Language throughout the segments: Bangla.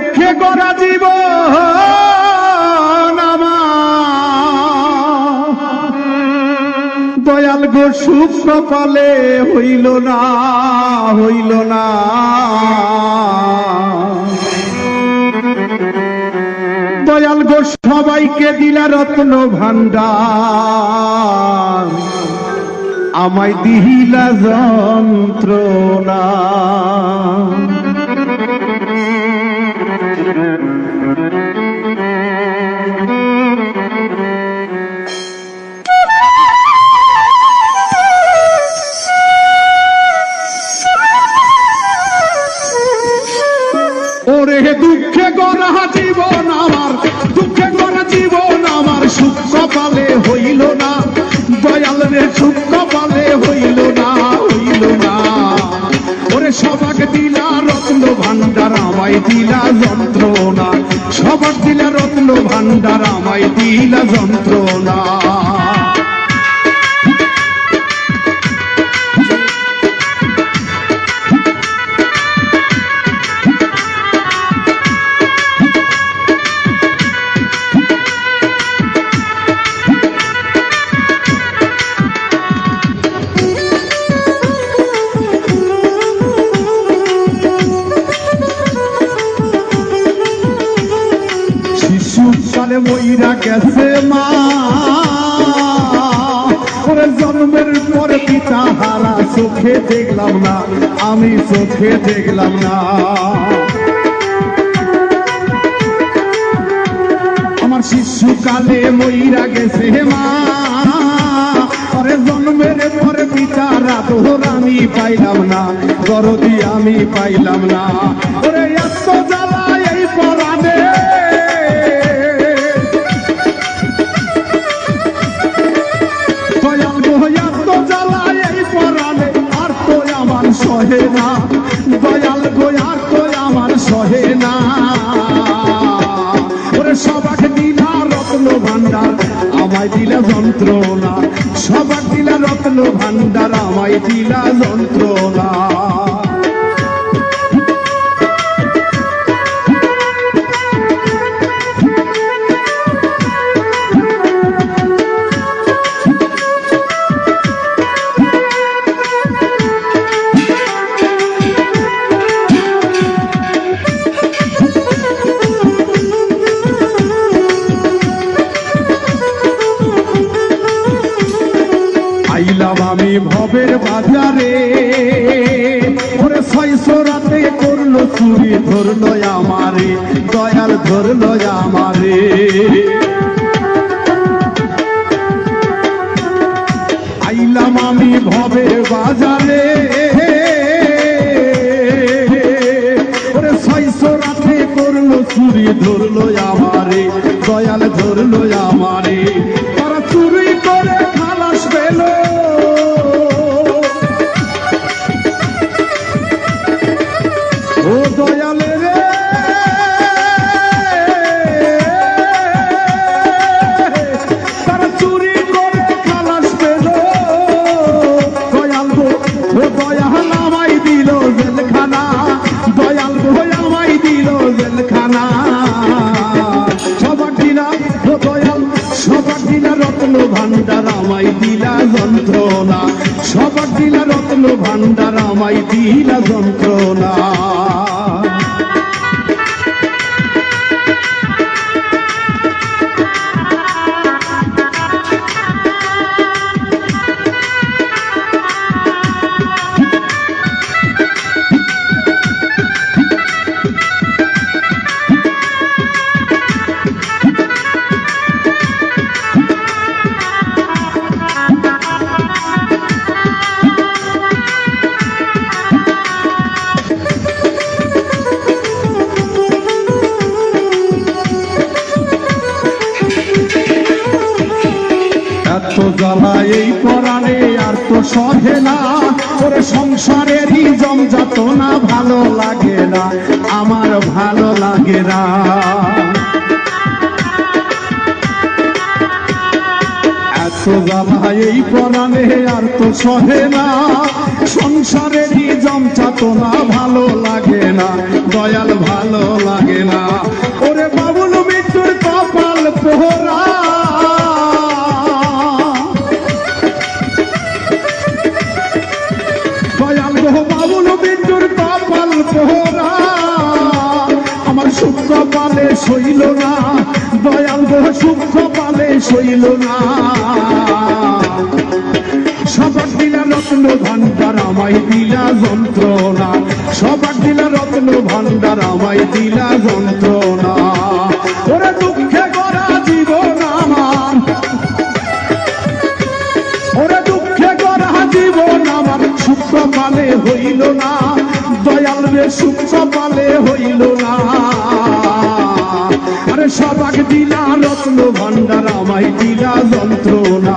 দুঃখে গড়া জীব দয়াল গো সুখ কপালে হইল না হইল না। দয়াল গো, সবাইকে দিলা রত্ন ভান্ডার আমায় দিহিলা যন্ত্রণা। ওরে দুঃখে গড়া জীবন আমার, দুঃখে গড়া জীবন আমার, সুখ কপালে হইল না, দয়াল রে হইল না হইল না। ওরে সবাকে দিলা, রত্ন ভান্ডার আমায় দিলা আমায় দিলা যন্ত্রণা। সালে মইরা গেছে মা। ওরে জন্মের পরে পিতা হারা চোখে দেখলাম না, আমি চোখে দেখলাম না। আমার শিশুকালে মইরা গেছে মা। আমি পাইলাম না গরদি আমি পাইলাম না। যন্ত্রণা। সবার দিলা রত্ন ভান্ডার আমায় দিলা যন্ত্রণা। ভবের বাজারে। ওরে ছয়শো রাতে করল চুরি, ধরলো আমারে, দয়াল ধরলো আমারে। আইলাম আমি ভবের বাজারে। ওরে ছয়শো রাতে করল চুরি, ধরলো আমারে, দয়াল ধরলো আমারে। ভান্ডার আমায় দিলা যন্ত্রণা। লাগে না। ওর সংসারের জম যত না ভালো লাগে না, আমার ভালো লাগে না। এই পরাণে আর তো সহে না। সংসারের জমচাত না ভালো লাগে না, দয়াল ভালো লাগে না। ওরে বাবুল মৃত্যুর কপাল পোহরা। পালে সবার দিলা রত্ন ভান্ডার আমায় দিলা যন্ত্রণা। সবার দিলা রত্ন ভান্ডার আমায় দিলা যন্ত্রণা। ওরে দুঃখে গড়া জীবন আমার। ওরে দুঃখে গড়া জীবন আমার। পালে হইল না। দয়াল রে, সুখ পালে হইল সবাক দিলা রত্ন ভান্ডার আমায় দিলা যন্ত্রণা।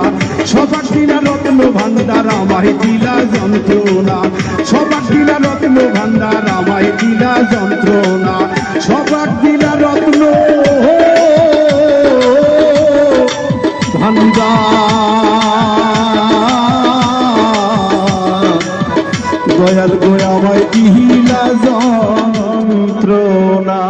সবাক দিলা রত্ন ভান্ডার আমায় দিলা যন্ত্রণা। সবাক দিলা রত্ন ভান্ডার আমায় দিলা যন্ত্রণা। সবাক দিলা, রত্ন ভান্ডার দয়াল গো আমায় দিলা যন্ত্রণা।